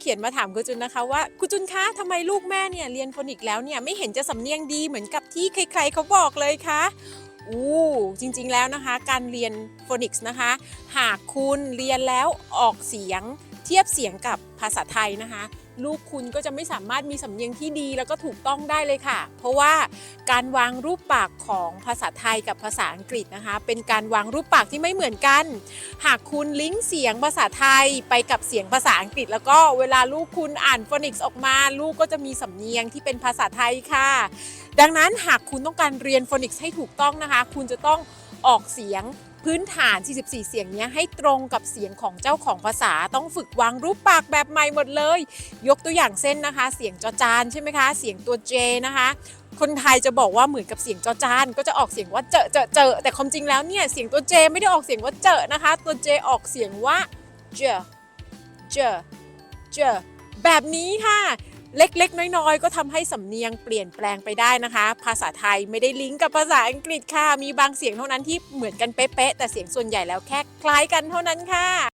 เขียนมาถามคุณจุนนะคะว่าคุณจุนคะทำไมลูกแม่เนี่ยเรียนโฟนิกส์แล้วเนี่ยไม่เห็นจะสำเนียงดีเหมือนกับที่ใครๆเขาบอกเลยคะอู้จริงๆแล้วนะคะ การเรียนโฟนิกส์นะคะ หากคุณเรียนแล้วออกเสียง เทียบเสียงกับภาษาไทยนะคะ ลูกคุณก็จะไม่สามารถมีสำเนียงที่ดีแล้วก็ถูกต้องได้เลยค่ะ เพราะว่าการวางรูปปากของภาษาไทยกับภาษาอังกฤษนะคะ เป็นการวางรูปปากที่ไม่เหมือนกัน หากคุณลิงก์เสียงภาษาไทยไปกับเสียงภาษาอังกฤษ แล้วก็เวลาลูกคุณอ่านฟอนิกส์ออกมา ลูกก็จะมีสำเนียงที่เป็นภาษาไทยค่ะ ดังนั้นหากคุณต้องการเรียนฟอนิกส์ให้ถูกต้องนะคะ คุณจะต้องออกเสียง พื้นฐาน 44 เสียงนี้ให้ตรงกับเสียงของเจ้าของภาษาต้องฝึกวางรูปปากแบบใหม่หมดเลย ยกตัวอย่างเส้นนะคะ เสียงจอจานใช่ไหมคะ เสียงตัว J นะคะคนไทยจะบอกว่าเหมือนกับเสียงจอจานก็จะออกเสียงว่าเจอเจอเจอแต่ความจริงแล้วเนี่ยเสียงตัว J ไม่ได้ออกเสียงว่าเจอนะคะ ตัว J ออกเสียงว่าเจอเจอเจอแบบนี้ค่ะ เล็กๆ น้อยๆ ก็ทำให้สำเนียงเปลี่ยนแปลงไปได้นะคะ ภาษาไทยไม่ได้ลิงก์กับภาษาอังกฤษค่ะ มีบางเสียงเท่านั้นที่เหมือนกันเป๊ะๆ แต่เสียงส่วนใหญ่แล้วแค่คล้ายกันเท่านั้นค่ะ